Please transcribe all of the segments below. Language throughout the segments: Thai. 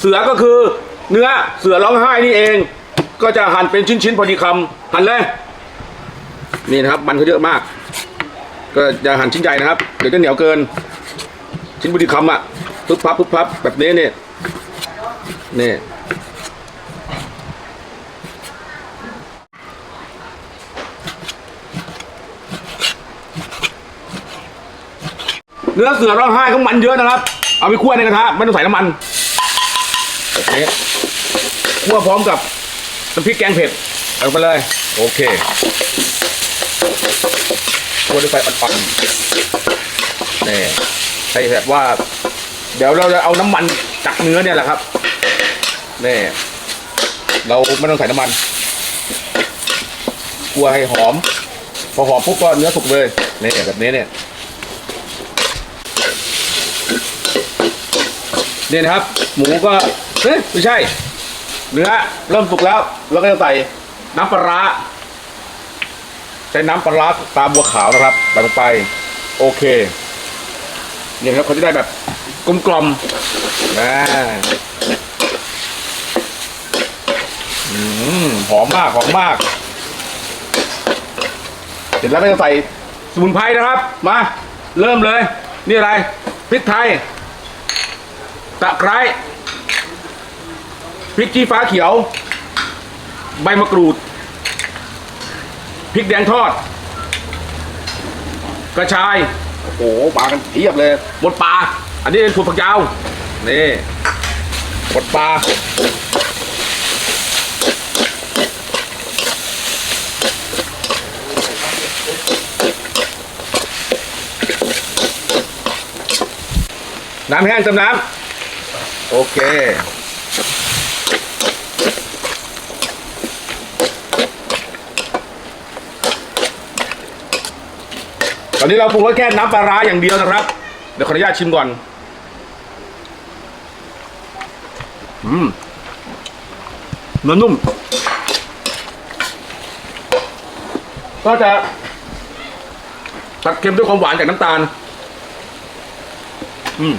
เสือก็คือเนื้อเสือร้องไห้นี่เอง ก็จะหั่นเป็นชิ้นๆพอดีคำหั่นเลยนี่นะครับมันเขาเยอะมาก ก็จะหั่นชิ้นใหญ่นะครับเดี๋ยวจะเหนียวเกิน ชิ้นพอดีคำอะปึ๊บพับปึ๊บพับแบบนี้เนี่ยนี่เนื้อเสือร้องไห้เขามันเยอะนะครับ เอาไปคั่วในกระทะไม่ต้องใส่น้ำมัน นี้คั่วพร้อมกับน้ำพริกแกงเผ็ดเอาไปเลย โอเคคั่วด้วยไฟอ่อนๆนี่ใส่แบบว่า เดี๋ยวเราจะเอาน้ำมันจากเนื้อเนี่ยแหละครับนี่เราไม่ต้องใส่น้ำมันคั่วให้หอม พอหอมปุ๊บก็เนื้อสุกเลยนี่แบบนี้เนี่ยเนี่ยนะครับ หมูก็ เฮ้ยไม่ใช่ เนื้อเริ่มสุกแล้วเราก็จะใส่น้ำปลาร้าใช้น้ำปลาร้าตาบัวขาวนะครับใส่ลงไป โอเคเนี่ยครับเขาจะได้แบบกลมกลมๆนะหอมมากหอมมาก เสร็จแล้วก็จะใส่สมุนไพรนะครับ มา เริ่มเลย นี่อะไรพริกไทยตะไคร้ ริกชี้ฟ้าเขียว ใบมะกรูด พริกแดงทอด กระชาย โอ้โหปลากันเทียบเลยบดปลา อันนี้เป็นถั่วฝักยาว นี่บดปลาน้ำแห้งเติมน้ำโอเค ตอนนี้เราปรุงรสแค่น้ำปลาร้าอย่างเดียวนะครับ เดี๋ยวขออนุญาตชิมก่อน อืมเนื้อนุ่ม ก็จะตัดเค็มด้วยความหวานจากน้ำตาล อืม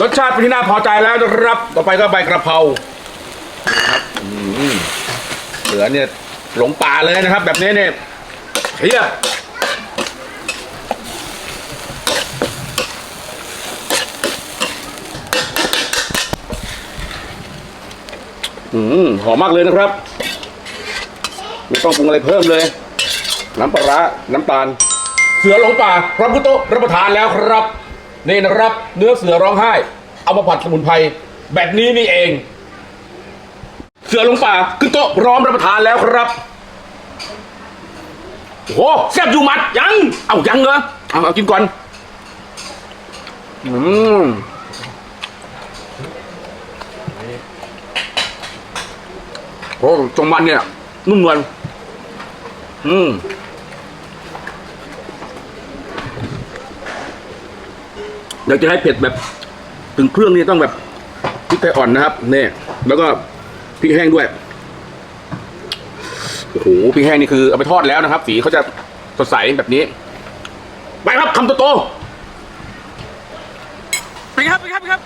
รสชาติเป็นที่น่าพอใจแล้วนะครับ ต่อไปก็ใบกระเพรา เหลือเนี่ยหลงป่าเลยนะครับ แบบนี้เนี่ยเทียอืมหอมมากเลยนะครับ ไม่ต้องปรุงอะไรเพิ่มเลย น้ำปลาร้าน้ำตาล เสือหลงป่าพระพุทธรับประทานแล้วครับ นี่นะครับ เนื้อเสือร้องไห้ เอามาผัดสมุนไพรแบบนี้นี่เอง เสือลงป่าขึ้นโต๊ะพร้อมรับประทานแล้วครับ โอ้โหแซ่บอยู่หมัดยัง เอายังเหรอเอาเอากินก่อน อืมโอ้จงมันเนี่ย นุ่มนวลอืมอยากจะให้เผ็ดแบบ ถึงเครื่องนี่ต้องแบบพริกไทยอ่อนนะครับ นี่ แล้วก็ พริกแห้งด้วยโอ้โหพริกแห้งนี่คือเอาไปทอดแล้วนะครับ สีเขาจะสดใสแบบนี้ ไปครับคำโตโตไปครับไปครับไปครับ